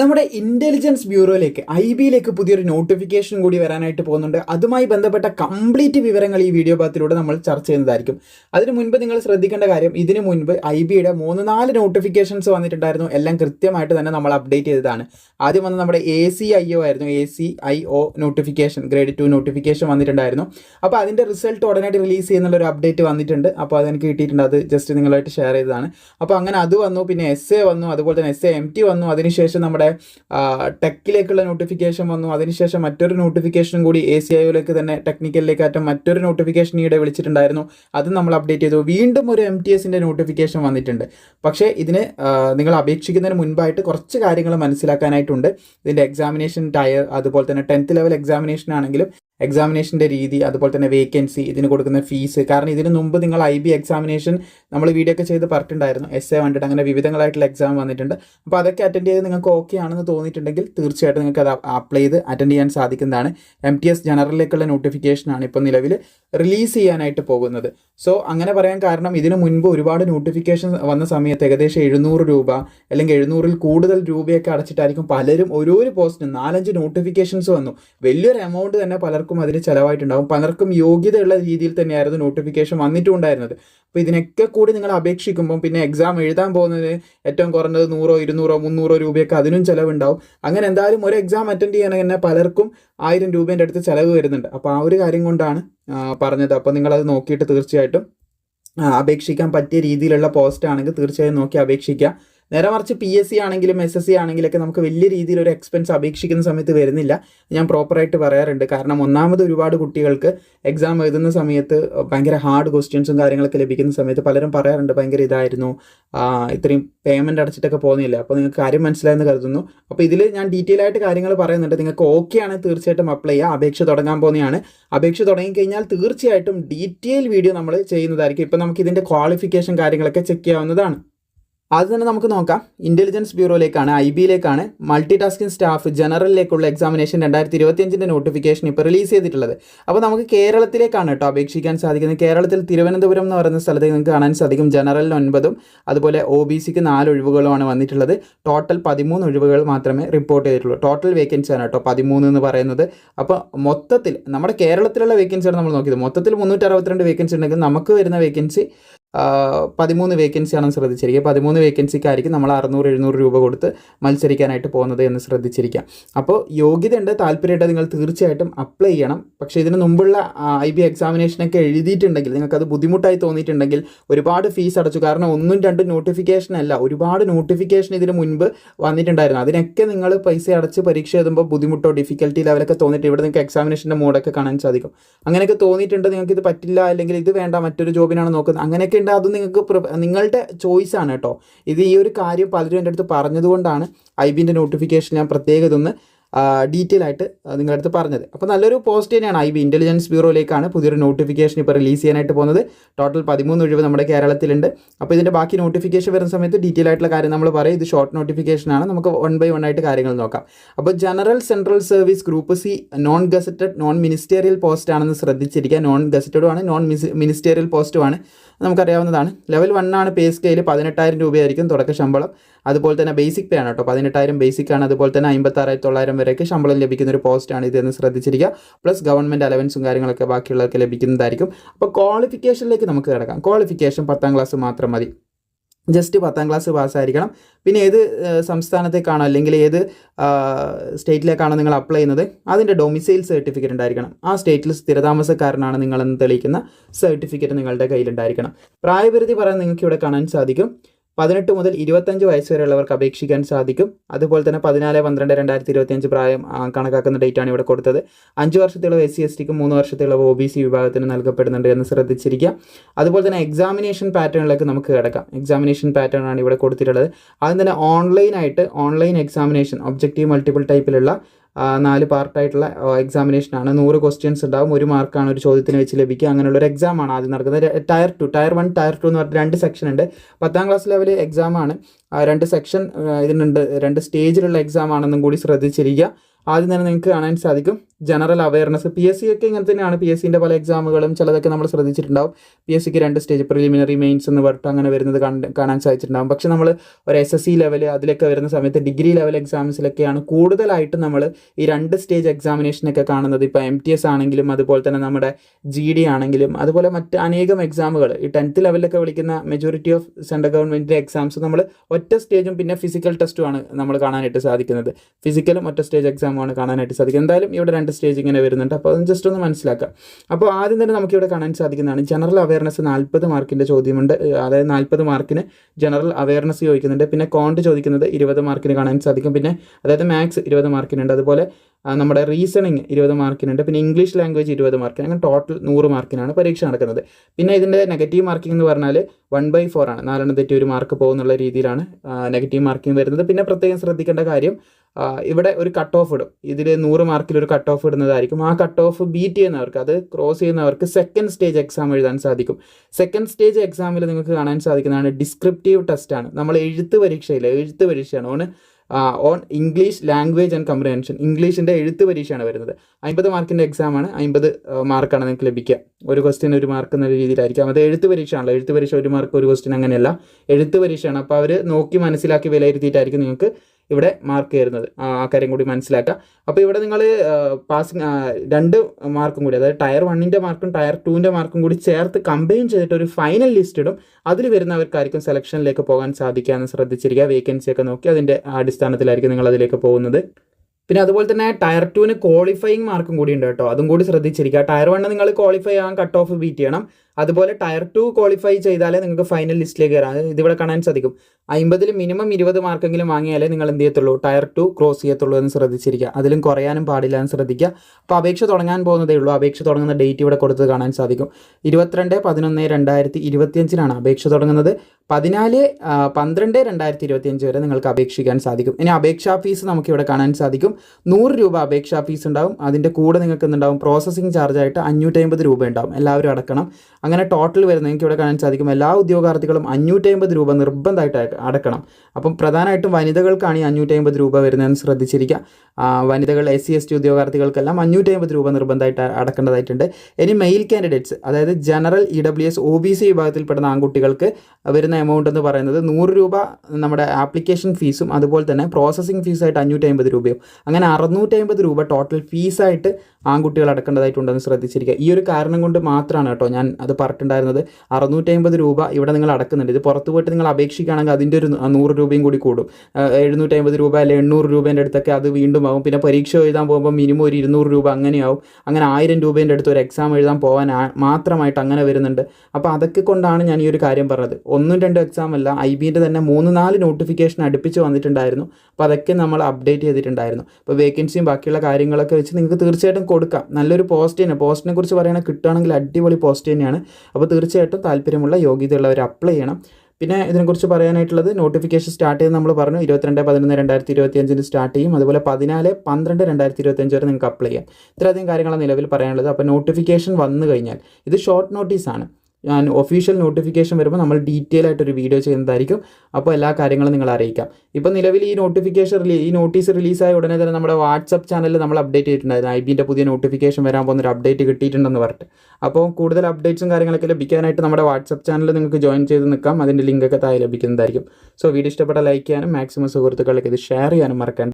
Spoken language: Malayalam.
നമ്മുടെ ഇന്റലിജൻസ് ബ്യൂറോയിലേക്ക് ഐ ബിയിലേക്ക് പുതിയൊരു നോട്ടിഫിക്കേഷൻ കൂടി വരാനായിട്ട് പോകുന്നുണ്ട്. അതുമായി ബന്ധപ്പെട്ട കംപ്ലീറ്റ് വിവരങ്ങൾ ഈ വീഡിയോ ഭാഗത്തിലൂടെ നമ്മൾ ചർച്ച ചെയ്യുന്നതായിരിക്കും. അതിന് മുൻപ് നിങ്ങൾ ശ്രദ്ധിക്കേണ്ട കാര്യം ഇതിന് മുൻപ് ഐ ബിയുടെ മൂന്ന് നാല് നോട്ടിഫിക്കേഷൻസ് വന്നിട്ടുണ്ടായിരുന്നു. എല്ലാം കൃത്യമായിട്ട് തന്നെ നമ്മൾ അപ്ഡേറ്റ് ചെയ്തതാണ്. ആദ്യം വന്ന് നമ്മുടെ എ സി ഐ ഒ ആയിരുന്നു. A C I O notification grade two notification വന്നിട്ടുണ്ടായിരുന്നു. അപ്പോൾ അതിന്റെ റിസൾട്ട് ഉടനായിട്ട് റിലീസ് ചെയ്യുന്നുള്ള ഒരു അപ്ഡേറ്റ് വന്നിട്ടുണ്ട്. അപ്പോൾ അതെനിക്ക് കിട്ടിയിട്ടുണ്ട്. അത് ജസ്റ്റ് നിങ്ങളായിട്ട് ഷെയർ ചെയ്തതാണ്. അപ്പോൾ അങ്ങനെ അത് വന്നു പിന്നെ എസ് എ വന്നു അതുപോലെ തന്നെ എസ് എ എം ടി വന്നു. അതിനുശേഷം നമ്മുടെ ടെക്കിലേക്കുള്ള നോട്ടിഫിക്കേഷൻ വന്നു. അതിനുശേഷം മറ്റൊരു നോട്ടിഫിക്കേഷനും കൂടി എ സി ഐയിലേക്ക് തന്നെ ടെക്നിക്കലിലേക്ക് ആറ്റം മറ്റൊരു നോട്ടിഫിക്കേഷൻ ഈയിടെ വിളിച്ചിട്ടുണ്ടായിരുന്നു. അത് നമ്മൾ അപ്ഡേറ്റ് ചെയ്തു. വീണ്ടും ഒരു എം ടി എസിന്റെ നോട്ടിഫിക്കേഷൻ വന്നിട്ടുണ്ട്. പക്ഷേ ഇതിന് നിങ്ങൾ അപേക്ഷിക്കുന്നതിന് മുൻപായിട്ട് കുറച്ച് കാര്യങ്ങൾ മനസ്സിലാക്കാനായിട്ടുണ്ട്. ഇതിന്റെ എക്സാമിനേഷൻ ടയർ അതുപോലെ തന്നെ ടെൻത്ത് ലെവൽ എക്സാമിനേഷൻ ആണെങ്കിലും എക്സാമിനേഷന്റെ രീതി അതുപോലെ തന്നെ വേക്കൻസി ഇതിന് കൊടുക്കുന്ന ഫീസ് കാരണം ഇതിന് മുമ്പ് നിങ്ങൾ ഐ ബി എക്സാമിനേഷൻ നമ്മൾ വീഡിയോ ഒക്കെ ചെയ്ത് പറഞ്ഞിട്ടുണ്ടായിരുന്നു. എസ് എ വണ്ടിട്ട് അങ്ങനെ വിവിധങ്ങളായിട്ടുള്ള എക്സാം വന്നിട്ടുണ്ട്. അപ്പോൾ അതൊക്കെ അറ്റൻഡ് ചെയ്ത് നിങ്ങൾക്ക് ഓക്കെ ആണെന്ന് തോന്നിയിട്ടുണ്ടെങ്കിൽ തീർച്ചയായിട്ടും നിങ്ങൾക്ക് അത് അപ്ലൈ ചെയ്ത് അറ്റൻഡ് ചെയ്യാൻ സാധിക്കുന്നതാണ്. എം ടി എസ് ജനറലിലേക്കുള്ള നോട്ടിഫിക്കേഷനാണ് ഇപ്പോൾ നിലവിൽ റിലീസ് ചെയ്യാനായിട്ട് പോകുന്നത്. സോ അങ്ങനെ പറയാൻ കാരണം ഇതിനു മുൻപ് ഒരുപാട് നോട്ടിഫിക്കേഷൻ വന്ന സമയത്ത് ഏകദേശം എഴുന്നൂറ് രൂപ അല്ലെങ്കിൽ എഴുന്നൂറിൽ കൂടുതൽ രൂപയൊക്കെ അടച്ചിട്ടായിരിക്കും പലരും ഓരോരു പോസ്റ്റിനും നാലഞ്ച് നോട്ടിഫിക്കേഷൻസ് വന്നു. വലിയൊരു എമൗണ്ട് തന്നെ പലർക്കും അതിന് ചിലവായിട്ടുണ്ടാകും പലർക്കും യോഗ്യതയുള്ള രീതിയിൽ തന്നെയായിരുന്നു നോട്ടിഫിക്കേഷൻ വന്നിട്ടുണ്ടായിരുന്നത്. അപ്പോൾ ഇതിനൊക്കെ കൂടി നിങ്ങൾ അപേക്ഷിക്കുമ്പോൾ പിന്നെ എക്സാം എഴുതാൻ പോകുന്നത് ഏറ്റവും കുറഞ്ഞത് നൂറോ ഇരുന്നൂറോ മുന്നൂറോ രൂപയൊക്കെ അതിനും ചിലവുണ്ടാവും. അങ്ങനെ എന്തായാലും ഒരു എക്സാം അറ്റൻഡ് ചെയ്യണ തന്നെ പലർക്കും ആയിരം രൂപേന്റെ അടുത്ത് ചിലവ് വരുന്നുണ്ട്. അപ്പോൾ ആ ഒരു കാര്യം കൊണ്ടാണ് പറഞ്ഞത്. അപ്പോൾ നിങ്ങളത് നോക്കിയിട്ട് തീർച്ചയായിട്ടും അപേക്ഷിക്കാൻ പറ്റിയ രീതിയിലുള്ള പോസ്റ്റ് ആണെങ്കിൽ തീർച്ചയായും നോക്കി അപേക്ഷിക്കുക. നേരെ മറിച്ച് പി എസ് സി ആണെങ്കിലും എസ് എസ് സി ആണെങ്കിലൊക്കെ നമുക്ക് വലിയ രീതിയിൽ ഒരു എക്സ്പെൻസ് അപേക്ഷിക്കുന്ന സമയത്ത് വരുന്നില്ല. ഞാൻ പ്രോപ്പറായിട്ട് പറയാറുണ്ട്. കാരണം ഒന്നാമത് ഒരുപാട് കുട്ടികൾക്ക് എക്സാം എഴുതുന്ന സമയത്ത് ഭയങ്കര ഹാർഡ് ക്വസ്റ്റ്യൻസും കാര്യങ്ങളൊക്കെ ലഭിക്കുന്ന സമയത്ത് പലരും പറയാറുണ്ട് ഭയങ്കര ഇതായിരുന്നു. ഇത്രയും പേയ്മെന്റ് അടച്ചിട്ടൊക്കെ പോകുന്നില്ല? അപ്പോൾ നിങ്ങൾക്ക് കാര്യം മനസ്സിലായെന്ന് കരുതുന്നു. അപ്പോൾ ഇതിൽ ഞാൻ ഡീറ്റെയിൽ ആയിട്ട് കാര്യങ്ങൾ പറയുന്നുണ്ട്. നിങ്ങൾക്ക് ഓക്കെ ആണ് തീർച്ചയായിട്ടും അപ്ലൈ ചെയ്യുക അപേക്ഷ തുടങ്ങാൻ പോകുന്നതാണ്. അപേക്ഷ തുടങ്ങിക്കഴിഞ്ഞാൽ തീർച്ചയായിട്ടും ഡീറ്റെയിൽ വീഡിയോ നമ്മൾ ചെയ്യുന്നതായിരിക്കും. ഇപ്പോൾ നമുക്ക് ഇതിന്റെ ക്വാളിഫിക്കേഷൻ കാര്യങ്ങളൊക്കെ ചെക്ക് ചെയ്യാവുന്നതാണ്. ആദ്യം തന്നെ നമുക്ക് നോക്കാം. ഇന്റലിജൻസ് ബ്യൂറോയിലേക്കാണ് ഐ ബിയിലേക്കാണ് മൾട്ടി ടാസ്കിംഗ് സ്റ്റാഫ് ജനറലിലേക്കുള്ള എക്സാമിനേഷൻ രണ്ടായിരത്തി ഇരുപത്തിയഞ്ചിന്റെ നോട്ടിഫിക്കേഷൻ ഇപ്പോൾ റിലീസ് ചെയ്തിട്ടുള്ളത്. അപ്പോൾ നമുക്ക് കേരളത്തിലേക്കാണ് കേട്ടോ അപേക്ഷിക്കാൻ സാധിക്കുന്നത്. കേരളത്തിൽ തിരുവനന്തപുരം എന്ന് പറയുന്ന സ്ഥലത്ത് നിങ്ങൾക്ക് കാണാൻ സാധിക്കും ജനറലിന് ഒൻപതും അതുപോലെ ഒ ബി സിക്ക് നാല് ഒഴിവുകളുമാണ് വന്നിട്ടുള്ളത്. ടോട്ടൽ പതിമൂന്ന് ഒഴിവുകൾ മാത്രമേ റിപ്പോർട്ട് ചെയ്തിട്ടുള്ളൂ. ടോട്ടൽ വേക്കൻസി ആണ് കേട്ടോ പതിമൂന്ന് എന്ന് പറയുന്നത്. അപ്പോൾ മൊത്തത്തിൽ നമ്മുടെ കേരളത്തിലുള്ള വേക്കൻസിയാണ് നമ്മൾ നോക്കിയത്. മൊത്തത്തിൽ മുന്നൂറ്റി അറുപത്തിരണ്ട് വേക്കൻസി ഉണ്ടെങ്കിൽ നമുക്ക് വരുന്ന വേക്കൻസി പതിമൂന്ന് വേക്കൻസി ആണെന്ന് ശ്രദ്ധിച്ചിരിക്കുക. പതിമൂന്ന് വേക്കൻസിക്കായിരിക്കും നമ്മൾ അറുന്നൂറ് എഴുന്നൂറ് രൂപ കൊടുത്ത് മത്സരിക്കാനായിട്ട് പോകുന്നത് എന്ന് ശ്രദ്ധിച്ചിരിക്കുക അപ്പോൾ യോഗ്യതയുണ്ട് താല്പര്യമുണ്ട് നിങ്ങൾ തീർച്ചയായിട്ടും അപ്ലൈ ചെയ്യണം. പക്ഷേ ഇതിന് മുമ്പുള്ള ഐ ബി എക്സാമിനേഷനൊക്കെ എഴുതിയിട്ടുണ്ടെങ്കിൽ നിങ്ങൾക്കത് ബുദ്ധിമുട്ടായി തോന്നിയിട്ടുണ്ടെങ്കിൽ ഒരുപാട് ഫീസ് അടച്ചു. കാരണം ഒന്നും രണ്ടും നോട്ടിഫിക്കേഷൻ അല്ല. ഒരുപാട് നോട്ടിഫിക്കേഷൻ ഇതിന് മുൻപ് വന്നിട്ടുണ്ടായിരുന്നു. അതിനൊക്കെ നിങ്ങൾ പൈസ അടച്ച് പരീക്ഷ എഴുതുമ്പോൾ ബുദ്ധിമുട്ടോ ഡിഫിക്കൽട്ടി ലെവലൊക്കെ തോന്നിയിട്ട് ഇവിടെ നിങ്ങൾക്ക് എക്സാമിനേഷന്റെ മോഡൊക്കെ കാണാൻ സാധിക്കും. അങ്ങനെയൊക്കെ തോന്നിയിട്ടുണ്ട് നിങ്ങൾക്ക് ഇത് പറ്റില്ല അല്ലെങ്കിൽ ഇത് വേണ്ട മറ്റൊരു ജോബിനാണ് നോക്കുന്നത്. അങ്ങനെയൊക്കെ ഉണ്ട്. അത് നിങ്ങൾക്ക് നിങ്ങളുടെ ചോയ്സ് ആണ് കേട്ടോ. ഇത് ഈ ഒരു കാര്യം പലരും എന്റെ അടുത്ത് പറഞ്ഞതുകൊണ്ടാണ് ഐ ബിന്റെ നോട്ടിഫിക്കേഷൻ ഞാൻ പ്രത്യേകം ഇതൊന്ന് ഡീറ്റെയിൽ ആയിട്ട് നിങ്ങളുടെ അടുത്ത് പറഞ്ഞത്. അപ്പോൾ നല്ലൊരു പോസ്റ്റ് തന്നെയാണ് ഐ ബി ഇന്റലിജൻസ് ബ്യൂറോയിലേക്കാണ് പുതിയൊരു നോട്ടിഫിക്കേഷൻ ഇപ്പോൾ റിലീസ് ചെയ്യാനായിട്ട് പോകുന്നത്. ടോട്ടൽ പതിമൂന്ന് ഒഴിവ് നമ്മുടെ കേരളത്തിലുണ്ട്. അപ്പോൾ ഇതിന്റെ ബാക്കി നോട്ടിഫിക്കേഷൻ വരുന്ന സമയത്ത് ഡീറ്റെയിൽ ആയിട്ടുള്ള കാര്യം നമ്മൾ പറയും. ഇത് ഷോർട്ട് നോട്ടിഫിക്കേഷനാണ് നമുക്ക് വൺ ബൈ വൺ ആയിട്ട് കാര്യങ്ങൾ നോക്കാം. അപ്പോൾ general central service group C non gazetted non ministerial post ആണെന്ന് ശ്രദ്ധിച്ചിരിക്കുക. നോൺ ഗസറ്റഡും ആണ് നോൺ മിനിസ്റ്റേറിയൽ പോസ്റ്റുമാണ് നമുക്കറിയാവുന്നതാണ്. ലെവൽ വൺ ആണ് പേ സ്കെയിൽ പതിനെട്ടായിരം രൂപയായിരിക്കും തുടക്ക ശമ്പളം. അതുപോലെ തന്നെ ബേസിക് പേ ആണ് കേട്ടോ. പതിനെട്ടായിരം ബേസിക് ആണ്. അതുപോലെ തന്നെ അമ്പത്താറായിരത്തി തൊള്ളായിരം വരെയൊക്കെ ശമ്പളം ലഭിക്കുന്ന ഒരു പോസ്റ്റാണ് ഇതെന്ന് ശ്രദ്ധിച്ചിരിക്കുക. പ്ലസ് ഗവൺമെന്റ് അലവൻസും കാര്യങ്ങളൊക്കെ ബാക്കിയുള്ളതൊക്കെ ലഭിക്കുന്നതായിരിക്കും. അപ്പോൾ ക്വാളിഫിക്കേഷനിലേക്ക് നമുക്ക് കിടക്കാം. ക്വാളിഫിക്കേഷൻ പത്താം ക്ലാസ് മാത്രം മതി. ജസ്റ്റ് പത്താം ക്ലാസ് പാസ്സായിരിക്കണം. പിന്നെ ഏത് സംസ്ഥാനത്തേക്കാണോ അല്ലെങ്കിൽ ഏത് സ്റ്റേറ്റിലേക്കാണോ നിങ്ങൾ അപ്ലൈ ചെയ്യുന്നത് അതിന്റെ ഡൊമിസൈൽ സർട്ടിഫിക്കറ്റ് ഉണ്ടായിരിക്കണം. ആ സ്റ്റേറ്റിൽ സ്ഥിരതാമസക്കാരനാണ് നിങ്ങളെന്ന് തെളിയിക്കുന്ന സർട്ടിഫിക്കറ്റ് നിങ്ങളുടെ കയ്യിലുണ്ടായിരിക്കണം. പ്രായപരിധി പറയാൻ നിങ്ങൾക്ക് ഇവിടെ കാണാൻ സാധിക്കും. പതിനെട്ട് മുതൽ ഇരുപത്തഞ്ച് വയസ്സ് വരെയുള്ളവർക്ക് അപേക്ഷിക്കാൻ സാധിക്കും. അതുപോലെ തന്നെ പതിനാല് പന്ത്രണ്ട് രണ്ടായിരത്തി ഇരുപത്തിയഞ്ച് പ്രായം കണക്കാക്കുന്ന ഡേറ്റാണ് ഇവിടെ കൊടുത്തത്. അഞ്ച് വർഷത്തിലുള്ള എസ് സി എസ് ടിക്കും മൂന്ന് വർഷത്തിലുള്ള ഒ ബി സി വിഭാഗത്തിന് നൽകപ്പെടുന്നുണ്ട് എന്ന് ശ്രദ്ധിച്ചിരിക്കുക. അതുപോലെ തന്നെ എക്സാമിനേഷൻ പാറ്റേണിലേക്ക് നമുക്ക് കിടക്കാം. എക്സാമിനേഷൻ പാറ്റേൺ ആണ് ഇവിടെ കൊടുത്തിട്ടുള്ളത്. ആദ്യം തന്നെ ഓൺലൈനായിട്ട് ഓൺലൈൻ എക്സാമിനേഷൻ ഒബ്ജക്റ്റീവ് മൾട്ടിപ്പിൾ ടൈപ്പിലുള്ള നാല് പാർട്ടായിട്ടുള്ള എക്സാമിനേഷൻ ആണ്. നൂറ് ക്വസ്റ്റ്യൻസ് ഉണ്ടാവും. ഒരു മാർക്കാണ് ഒരു ചോദ്യത്തിന് വെച്ച് ലഭിക്കുക. അങ്ങനെയുള്ള ഒരു എക്സാം ആണ് ആദ്യം നടക്കുന്നത്. Tier two tier one tier two എന്ന് പറഞ്ഞിട്ട് രണ്ട് സെക്ഷൻ ഉണ്ട്. പത്താം ക്ലാസ് ലെവൽ എക്സാം ആണ്. രണ്ട് സെക്ഷൻ ഇതിനുണ്ട്. രണ്ട് സ്റ്റേജിലുള്ള എക്സാം ആണെന്നും കൂടി ശ്രദ്ധിച്ചിരിക്കുക. ആദ്യം തന്നെ നിങ്ങൾക്ക് കാണാൻ സാധിക്കും. General awareness P S C ഒക്കെ ഇങ്ങനെ തന്നെയാണ്. പി എസ് സിന്റെ പല എക്സാമുകളും ചിലതൊക്കെ നമ്മൾ ശ്രദ്ധിച്ചിട്ടുണ്ടാവും. പി എസ് സിക്ക് രണ്ട് സ്റ്റേജ് പ്രിലിമിനറി മെയിൻസ് എന്ന് പറഞ്ഞിട്ട് അങ്ങനെ വരുന്നത് കാണാൻ സാധിച്ചിട്ടുണ്ടാവും. പക്ഷെ നമ്മൾ ഒരു എസ് എസ് സി ലെവൽ അതിലൊക്കെ വരുന്ന സമയത്ത് ഡിഗ്രി ലെവൽ എക്സാംസിലൊക്കെയാണ് കൂടുതലായിട്ട് നമ്മൾ ഈ രണ്ട് സ്റ്റേജ് എക്സാമിനേഷനൊക്കെ കാണുന്നത്. ഇപ്പോൾ എം ടി എസ് ആണെങ്കിലും അതുപോലെ തന്നെ നമ്മുടെ ജി ഡി ആണെങ്കിലും അതുപോലെ മറ്റ് അനേകം എക്സാമുകൾ ഈ ടെൻത്ത് ലെവലിലൊക്കെ വിളിക്കുന്ന മെജോറിറ്റി ഓഫ് സെൻട്രൽ ഗവൺമെന്റിന്റെ എക്സാംസ് നമ്മൾ ഒറ്റ സ്റ്റേജും പിന്നെ ഫിസിക്കൽ ടെസ്റ്റുമാണ് നമ്മൾ കാണാനായിട്ട് സാധിക്കുന്നത്. ഫിസിക്കലും ഒറ്റ സ്റ്റേജ് എക്സാമുമാണ് കാണാനായിട്ട് സാധിക്കും എന്തായാലും ഇവിടെ രണ്ട് സ്റ്റേജ് ഇങ്ങനെ വരുന്നുണ്ട്. അപ്പോൾ അത് ജസ്റ്റ് ഒന്ന് മനസ്സിലാക്കാം. അപ്പോൾ ആദ്യം തന്നെ നമുക്ക് ഇവിടെ കാണാൻ സാധിക്കുന്നതാണ് ജനറൽ അവയർനെസ് നാൽപ്പത് മാർക്കിന്റെ ചോദ്യമുണ്ട്. അതായത് നാൽപ്പത് മാർക്കിന് ജനറൽ അവയർനെസ് ചോദിക്കുന്നുണ്ട്. പിന്നെ കോണ്ട് ചോദിക്കുന്നത് ഇരുപത് മാർക്കിന് കാണാൻ സാധിക്കും. പിന്നെ അതായത് മാത്സ് ഇരുപത് മാർക്കിനുണ്ട് അതുപോലെ നമ്മുടെ റീസണിങ് ഇരുപത് മാർക്കിനുണ്ട് പിന്നെ ഇംഗ്ലീഷ് ലാംഗ്വേജ് ഇരുപത് മാർക്കിന് അങ്ങനെ ടോട്ടൽ നൂറ് മാർക്കിനാണ് പരീക്ഷ നടക്കുന്നത്. പിന്നെ ഇതിന്റെ നെഗറ്റീവ് മാർക്കിംഗ് എന്ന് പറഞ്ഞാൽ വൺ ബൈ ഫോർ ആണ്. നാലെണ്ണം തെറ്റി ഒരു മാർക്ക് പോകുന്നുള്ള രീതിയിലാണ് നെഗറ്റീവ് മാർക്കിംഗ് വരുന്നത്. പിന്നെ പ്രത്യേകം ശ്രദ്ധിക്കേണ്ട കാര്യം ഇവിടെ ഒരു കട്ട് ഓഫ് ഇടും. ഇതിൽ നൂറ് മാർക്കിൽ ഒരു കട്ട് ഓഫ് ഇടുന്നതായിരിക്കും. ആ കട്ട് ഓഫ് ബീറ്റ് ചെയ്യുന്നവർക്ക് അത് ക്രോസ് ചെയ്യുന്നവർക്ക് സെക്കൻഡ് സ്റ്റേജ് എക്സാം എഴുതാൻ സാധിക്കും. സെക്കൻഡ് സ്റ്റേജ് എക്സാമിൽ നിങ്ങൾക്ക് കാണാൻ സാധിക്കുന്നതാണ് ഡിസ്ക്രിപ്റ്റീവ് ടെസ്റ്റാണ് നമ്മൾ എഴുത്ത് പരീക്ഷയില്ല? എഴുത്ത് പരീക്ഷയാണ്. On on English language and comprehension ഇംഗ്ലീഷിന്റെ എഴുത്ത് പരീക്ഷയാണ് വരുന്നത്. അമ്പത് മാർക്കിന്റെ എക്സാമാണ് അമ്പത് മാർക്കാണ് നിങ്ങൾക്ക് ലഭിക്കുക. ഒരു ക്വസ്റ്റ്യൻ ഒരു മാർക്ക് എന്ന രീതിയിലായിരിക്കും. അത് എഴുത്ത് പരീക്ഷയാണല്ലോ. എഴുത്ത് പരീക്ഷ ഒരു മാർക്ക് ഒരു ക്വസ്റ്റ്യൻ അങ്ങനെയല്ല. എഴുത്ത് പരീക്ഷയാണ്. അപ്പോൾ അവർ നോക്കി മനസ്സിലാക്കി വിലയിരുത്തിയിട്ടായിരിക്കും നിങ്ങൾക്ക് ഇവിടെ മാർക്ക് തരുന്നത് ആ കാര്യം കൂടി മനസ്സിലാക്കുക അപ്പോൾ ഇവിടെ നിങ്ങൾ പാസിങ് രണ്ട് മാർക്കും കൂടി അതായത് ടയർ വണ്ണിന്റെ മാർക്കും ടയർ ടുവിന്റെ മാർക്കും കൂടി ചേർത്ത് കമ്പൈൻ ചെയ്തിട്ട് ഒരു ഫൈനൽ ലിസ്റ്റ് ഇടും. അതിൽ വരുന്നവർക്കായിരിക്കും സെലക്ഷനിലേക്ക് പോകാൻ സാധിക്കുക എന്ന് ശ്രദ്ധിച്ചിരിക്കുക. വേക്കൻസി ഒക്കെ നോക്കി അതിന്റെ അടിസ്ഥാനത്തിലായിരിക്കും നിങ്ങൾ അതിലേക്ക് പോകുന്നത്. പിന്നെ അതുപോലെ തന്നെ ടയർ ടുവിന് ക്വാളിഫയിങ് മാർക്കും കൂടി ഉണ്ട് കേട്ടോ. അതും കൂടി ശ്രദ്ധിച്ചിരിക്കുക. ടയർ വണ്ണ് നിങ്ങൾ ക്വാളിഫൈ ആകാൻ കട്ട് ഓഫ് ബീറ്റ് ചെയ്യണം. അതുപോലെ ടയർ ടു ക്വാളിഫൈ ചെയ്താലേ നിങ്ങൾക്ക് ഫൈനൽ ലിസ്റ്റിലേക്ക് കയറാം ഇതിവിടെ കാണാൻ സാധിക്കും. അമ്പതിൽ മിനിമം ഇരുപത് മാർക്കെങ്കിലും വാങ്ങിയാലേ നിങ്ങൾ എന്ത് ചെയ്യത്തുള്ളൂ? ടയർ ടു ക്രോസ് ചെയ്യത്തുള്ളൂ എന്ന് ശ്രദ്ധിച്ചിരിക്കുക. അതിലും കുറയാനും പാടില്ല എന്ന് ശ്രദ്ധിക്കുക. അപ്പോൾ അപേക്ഷ തുടങ്ങാൻ പോകുന്നതേ ഉള്ളൂ. അപേക്ഷ തുടങ്ങുന്ന ഡേറ്റ് ഇവിടെ കൊടുത്ത് കാണാൻ സാധിക്കും. ഇരുപത്തിരണ്ട് പതിനൊന്ന് രണ്ടായിരത്തി ഇരുപത്തിയഞ്ചിനാണ് അപേക്ഷ തുടങ്ങുന്നത്. പതിനാല് പന്ത്രണ്ട് രണ്ടായിരത്തി ഇരുപത്തിയഞ്ച് വരെ നിങ്ങൾക്ക് അപേക്ഷിക്കാൻ സാധിക്കും. ഇനി അപേക്ഷാ ഫീസ് നമുക്ക് ഇവിടെ കാണാൻ സാധിക്കും. നൂറ് രൂപ അപേക്ഷാ ഫീസ് ഉണ്ടാവും. അതിന്റെ കൂടെ നിങ്ങൾക്ക് എന്തുണ്ടാവും പ്രോസസ്സിംഗ് ചാർജായിട്ട് അഞ്ഞൂറ്റമ്പത് രൂപ ഉണ്ടാവും. എല്ലാവരും അടക്കണം. അങ്ങനെ ടോട്ടൽ വരുന്നത് നിങ്ങൾക്ക് ഇവിടെ കാണാൻ സാധിക്കും. എല്ലാ ഉദ്യോഗാർത്ഥികളും അഞ്ഞൂറ്റമ്പത് രൂപ നിർബന്ധമായിട്ട് അടക്കണം. അപ്പം പ്രധാനമായിട്ടും വനിതകൾക്കാണ് ഈ അഞ്ഞൂറ്റമ്പത് രൂപ വരുന്നതെന്ന് ശ്രദ്ധിച്ചിരിക്കുക. വനിതകൾ എസ് സി എസ് ടി ഉദ്യോഗാർത്ഥികൾക്കെല്ലാം അഞ്ഞൂറ്റമ്പത് രൂപ നിർബന്ധമായിട്ട് അടക്കേണ്ടതായിട്ടുണ്ട്. ഇനി മെയിൽ കാൻഡിഡേറ്റ്സ് അതായത് general E W S O B C വിഭാഗത്തിൽപ്പെടുന്ന ആൺകുട്ടികൾക്ക് വരുന്ന എമൗണ്ട് എന്ന് പറയുന്നത് നൂറ് രൂപ നമ്മുടെ ആപ്ലിക്കേഷൻ ഫീസും അതുപോലെ തന്നെ പ്രോസസ്സിംഗ് ഫീസായിട്ട് അഞ്ഞൂറ്റമ്പത് രൂപയും. അങ്ങനെ അറുന്നൂറ്റമ്പത് രൂപ ടോട്ടൽ ഫീസായിട്ട് ആൺകുട്ടികൾ അടക്കേണ്ടതായിട്ടുണ്ടെന്ന് ശ്രദ്ധിച്ചിരിക്കുക. ഈ ഒരു കാരണം കൊണ്ട് മാത്രമാണ് കേട്ടോ ഞാൻ അത് പറഞ്ഞിട്ടുണ്ടായിരുന്നത്. അറുന്നൂറ്റി അമ്പത് രൂപ ഇവിടെ നിങ്ങൾ അടക്കുന്നുണ്ട്. ഇത് പുറത്ത് പോയിട്ട് നിങ്ങൾ അപേക്ഷിക്കുകയാണെങ്കിൽ അതിന്റെ ഒരു നൂറ് രൂപയും കൂടി കൂടും. എഴുന്നൂറ്റി അമ്പത് രൂപ അല്ലെങ്കിൽ എണ്ണൂറ് രൂപേന്റെ അടുത്തൊക്കെ അത് വീണ്ടും ആവും. പിന്നെ പരീക്ഷ എഴുതാൻ പോകുമ്പോൾ മിനിമം ഒരു ഇരുന്നൂറ് രൂപ അങ്ങനെയാവും. അങ്ങനെ ആയിരം രൂപേന്റെ അടുത്ത് ഒരു എക്സാം എഴുതാൻ പോകാൻ മാത്രമായിട്ട് അങ്ങനെ വരുന്നുണ്ട്. അപ്പോൾ അതൊക്കെ കൊണ്ടാണ് ഞാൻ ഈ ഒരു കാര്യം പറഞ്ഞത്. ഒന്നും രണ്ടും എക്സാം അല്ല. ഐ ബിന്റെ തന്നെ മൂന്ന് നാല് നോട്ടിഫിക്കേഷൻ അടുപ്പിച്ച് വന്നിട്ടുണ്ടായിരുന്നു. അപ്പോൾ അതൊക്കെ നമ്മൾ അപ്ഡേറ്റ് ചെയ്തിട്ടുണ്ടായിരുന്നു. അപ്പോൾ വേക്കൻസിയും ബാക്കിയുള്ള കാര്യങ്ങളൊക്കെ വെച്ച് നിങ്ങൾക്ക് തീർച്ചയായിട്ടും കൊടുക്കാം. നല്ലൊരു പോസ്റ്റ് തന്നെ. പോസ്റ്റിനെ കുറിച്ച് പറയുകയാണെങ്കിൽ കിട്ടുകയാണെങ്കിൽ അടിപൊളി പോസ്റ്റ് തന്നെയാണ്. അപ്പോൾ തീർച്ചയായിട്ടും താല്പര്യമുള്ള യോഗ്യതയുള്ളവർ അപ്ലൈ ചെയ്യണം. പിന്നെ ഇതിനെക്കുറിച്ച് പറയാനായിട്ടുള്ളത് നോട്ടിഫിക്കേഷൻ സ്റ്റാർട്ട് ചെയ്ത് നമ്മൾ പറഞ്ഞു. ഇരുപത്തിരണ്ട് പതിനൊന്ന് രണ്ടായിരത്തി ഇരുപത്തി അഞ്ചിന് സ്റ്റാർട്ട് ചെയ്യും. അതുപോലെ പതിനാല് പന്ത്രണ്ട് രണ്ടായിരത്തി ഇരുപത്തി അഞ്ച് വരെ നിങ്ങൾക്ക് അപ്ലൈ ചെയ്യാം. ഇത്രയധികം കാര്യങ്ങളാണ് നിലവിൽ പറയാനുള്ളത്. അപ്പോൾ നോട്ടിഫിക്കേഷൻ വന്നു കഴിഞ്ഞാൽ ഇത് ഷോർട്ട് നോട്ടീസാണ് ഞാൻ ഒഫീഷ്യൽ നോട്ടിഫിക്കേഷൻ വരുമ്പോൾ നമ്മൾ ഡീറ്റെയിൽ ആയിട്ട് ഒരു വീഡിയോ ചെയ്യുന്നതായിരിക്കും. അപ്പോൾ എല്ലാ കാര്യങ്ങളും നിങ്ങൾ അറിയിക്കാം. ഇപ്പോൾ നിലവിൽ ഈ നോട്ടിഫിക്കേഷൻ റിലീ ഈ നോട്ടീസ് റിലീസായ ഉടനെ തന്നെ നമ്മുടെ വാട്സപ്പ് ചാനലിൽ നമ്മൾ അപ്ഡേറ്റ് ചെയ്തിട്ടുണ്ടായിരുന്നു. ഐ ബിന്റെ പുതിയ നോട്ടിഫിക്കേഷൻ വരാൻ പോകുന്ന ഒരു അപ്ഡേറ്റ് കിട്ടിയിട്ടുണ്ടെന്ന് പറഞ്ഞിട്ട്. അപ്പോൾ കൂടുതൽ അപ്ഡേറ്റ്സും കാര്യങ്ങളൊക്കെ ലഭിക്കാനായിട്ട് നമ്മുടെ വാട്സപ്പ് ചാനൽ നിങ്ങൾക്ക് ജോയിൻ ചെയ്ത് നിൽക്കാം. അതിന്റെ ലിങ്കൊക്കെ താഴെ ലഭിക്കുന്നതായിരിക്കും. സോ വീഡിയോ ഇഷ്ടപ്പെട്ട ലൈക്ക് ചെയ്യാനും മാക്സിമം സുഹൃത്തുക്കളിലേക്ക് ഇത് ഷെയർ ചെയ്യാനും മറക്കാൻ